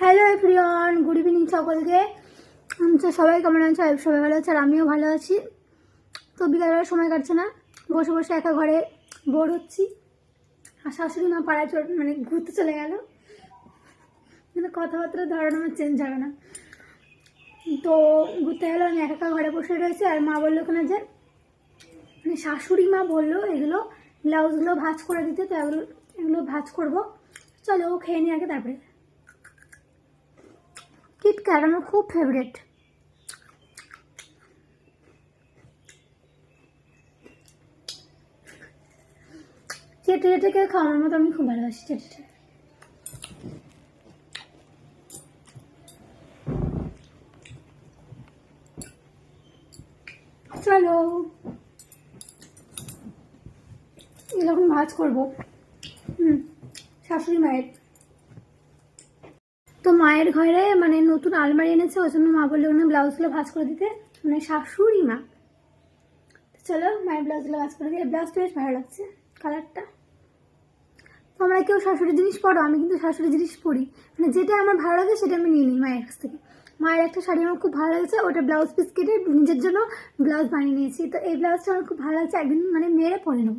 Hello everyone good evening সকলকে। আচ্ছা সবাই কেমন আছে? সবাই ভালো আছে আর আমিও ভালো আছি। তো বিকালবেলা সময় কাটছে না, বসে বসে একা ঘরে বোর হচ্ছি। আর শাশুড়ি মা পাড়ায় চল মানে ঘুরতে চলে গেল। মানে কথাবার্তার ধরন আমার চেঞ্জ হবে না। তো ঘুরতে গেলো, আমি একা একা ঘরে বসে রয়েছি আর মা বলল ওখানে যে মানে শাশুড়ি মা বলল এগুলো ব্লাউজগুলো ভাজ করে দিতে, তো এগুলো এগুলো ভাজ করব। চলো ও খেয়ে নিয়ে আগে তারপরে। কিটক্যাট আমার খুব ফেভারেট চেটে চেটে কে খাওয়ানোর মতো আমি খুব ভালোবাসি চেটে চলো এরকম ভাজ করব হুম শাশুড়ি মায়ের তো মায়ের ঘরে মানে নতুন আলমারি এনেছে, ওই জন্য মা বলল ওখানে ব্লাউজগুলো ভাজ করে দিতে। মানে শাশুড়ি মা। চলো, মায়ের ব্লাউজগুলো ভাজ করে দিই। ব্লাউজটা বেশ ভালো লাগছে কালারটা তোমরা কেউ শাশুড়ি জিনিস পরো আমি কিন্তু শাশুড়ি জিনিস পরি। মানে যেটা আমার ভালো লাগে, সেটা আমি নিয়ে নিই মায়ের কাছ থেকে। মায়ের একটা শাড়ি আমার খুব ভালো লাগছে, ওটা ব্লাউজ পিস কেটে নিজের জন্য ব্লাউজ বানিয়ে নিয়েছি। তো এই ব্লাউজটা আমার খুব ভালো লাগছে, একদিন মানে মেরে পরে নেব।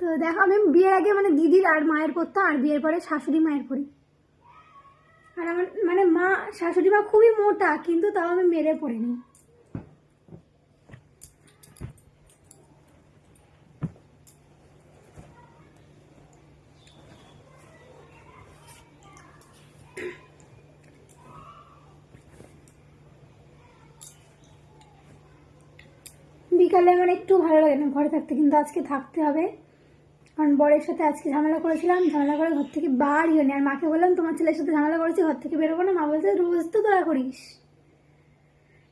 তো দেখো, আমি বিয়ের আগে মানে দিদির আর মায়ের পরতাম, আর বিয়ের পরে শাশুড়ি মায়ের পরি। আর আমার মানে মা, শাশুড়ি মা খুবই মোটা, কিন্তু তাও আমি মেরে পড়ে নিই বিকালে আমার একটু ভালো লাগে না, ঘরে থাকতে, কিন্তু আজকে থাকতে হবে। কারণ বরের সাথে আজকে ঝামেলা করেছিলাম, ঝামেলা করে ঘর থেকে বাড়ি হয়নি আর মাকে বললাম, তোমার ছেলের সাথে ঝামেলা করেছি, ঘর থেকে বেরোবো না। মা বলছে, রোজ তো তোরা করিস।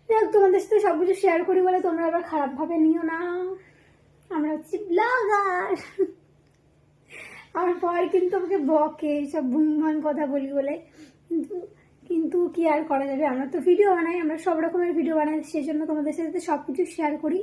যাক, তোমাদের সাথে সব কিছু শেয়ার করি বলে তোমরা আবার খারাপভাবে নিও না। আমরা হচ্ছি ব্লগার আমার পর কিন্তু আমাকে বকে, সব ভুমভান কথা বলি বলে। কিন্তু কিন্তু কি আর করা যাবে? আমরা তো ভিডিও বানাই, আমরা সব রকমের ভিডিও বানাই, সেই জন্য তোমাদের সাথে সব কিছু শেয়ার করি।